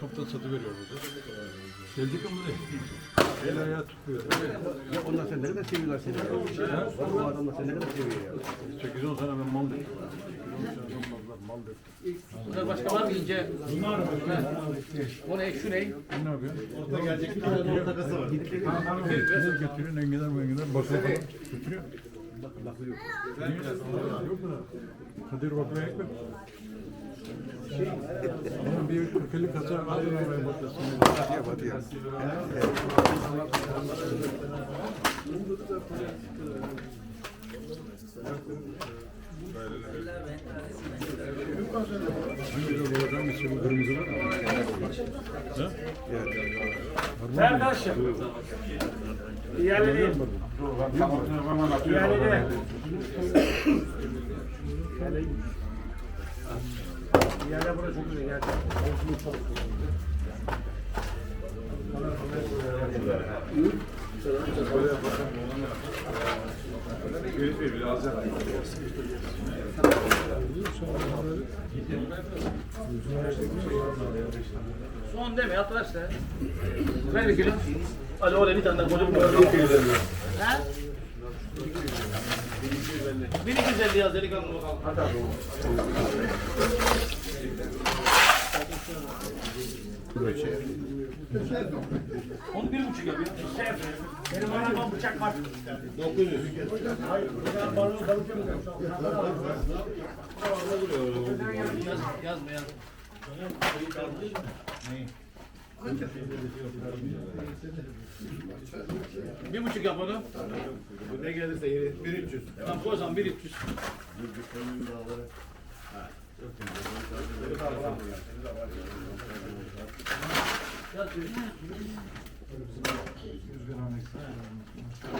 toptan satı veriyoruz. Geldik ama da el ayağı tutmuyor. Ya onlar sen ne kadar seviyorlar seni ya. Bu adamlar seni ne kadar seviyor ya. 8-10 sene ben mal döktüm. 8-10 sene ben mal döktüm. Bunlar başka var mı ince? Bunlar mı? O ne? Şu ne? Ne yapıyor? Orta gelecek bir tane orta kasa var. Getir, getirin, enginar, enginar, basın falan. Götürüyor lafı yok. Yok mu? Kadir bakmaya ekmek. Ama bir kırkeli kaza var. Batıyor, batıyor. Hangi de buradan bir şey bu kırmızı var mı? Ha? Kardeşim. Yerli. Yerli. Yerli burası çok güzel. Yerli. Çok güzel. Görüşmeyi biraz yapalım. Son deme yatlar işte. Ver bir kilo. Ali oraya bir tane daha koyalım. 1250. He? 1250 yaz delikanlı bakalım. Hadi abi. Onu bir buçuk yapıyor. Şey Benim arabam bıçak var. 900. Hayır. Balığı balık yapmıyor. Yazma yazma. Bir buçuk yap onu. Ne gelirse yeri. Bir üç yüz. Tamam o zaman bir üç yüz. Yaz bir. Yüz gram eksik.